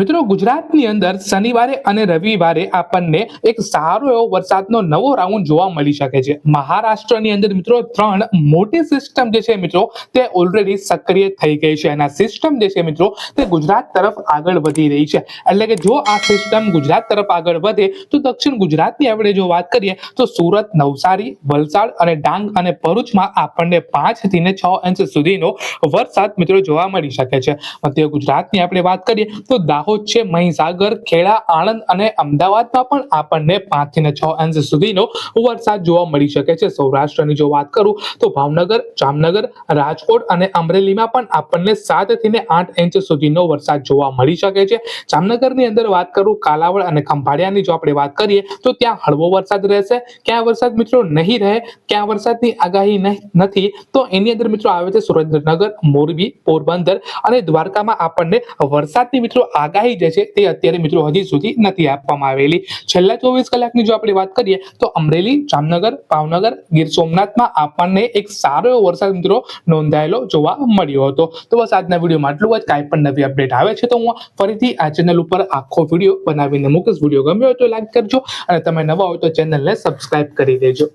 મિત્રો, ગુજરાતની અંદર શનિવારે અને રવિવારે આપણને એક સારો એવો વરસાદનો નવો રાઉન્ડ જોવા મળી શકે છે. મહારાષ્ટ્રની અંદર મિત્રો, ત્રણ મોટી સિસ્ટમ જે છે મિત્રો, તે ઓલરેડી સક્રિય થઈ ગઈ છે. અને આ સિસ્ટમ જે છે મિત્રો, તે ગુજરાત તરફ આગળ વધી રહી છે. એટલે કે જો આ સિસ્ટમ ગુજરાત તરફ આગળ વધે, તો દક્ષિણ ગુજરાતની આપણે જો વાત કરીએ, તો સુરત, નવસારી, વલસાડ અને ડાંગ અને ભરૂચમાં આપણને પાંચથી ને છ ઇંચ સુધીનો વરસાદ મિત્રો જોવા મળી શકે છે. મધ્ય ગુજરાતની આપણે વાત કરીએ, તો દાહોદ છે મહીસાગર, ખેડા, આણંદ અને અમદાવાદમાં પણ આપણને પાંચથી છ અંશ સુધીનો વરસાદ જોવા મળી શકે છે. સૌરાષ્ટ્રની જો વાત કરું તો ભાવનગર, જામનગર, રાજકોટ અને અમરેલીમાં પણ આપણને સાતથી આઠ ઇંચ સુધીનો વરસાદ જોવા મળી શકે છે. જામનગરની અંદર વાત કરું કાલાવડ અને ખંભાળિયાની, જો આપણે વાત કરીએ તો ત્યાં હળવો વરસાદ રહેશે. ક્યાં વરસાદ મિત્રો નહીં રહે, ક્યાં વરસાદની આગાહી નથી, તો એની અંદર મિત્રો આવે છે સુરેન્દ્રનગર, મોરબી, પોરબંદર અને દ્વારકામાં આપણને વરસાદની મિત્રો આગાહી જે છે તે અત્યારે મિત્રો હજી સુધી નથી આપવામાં આવેલી. છેલ્લા ચોવીસ કલાકની જો આપણે વાત કરીએ, તો અમરેલી, જામનગર, ભાવનગર, ગીર સોમનાથમાં આપણને એક સારો એવો વરસાદ મિત્રો નોંધાયેલો જોવા મળ્યો હતો. તો બસ આજના વિડીયોમાં આટલું જ. કાંઈ પણ નવી અપડેટ આવે છે તો હું ફરીથી આ ચેનલ ઉપર આખો વીડિયો બનાવીને મૂકીશ. વીડિયો ગમ્યો હોય તો લાઈક કરજો અને તમે નવા હોય તો ચેનલને સબસ્ક્રાઈબ કરી દેજો.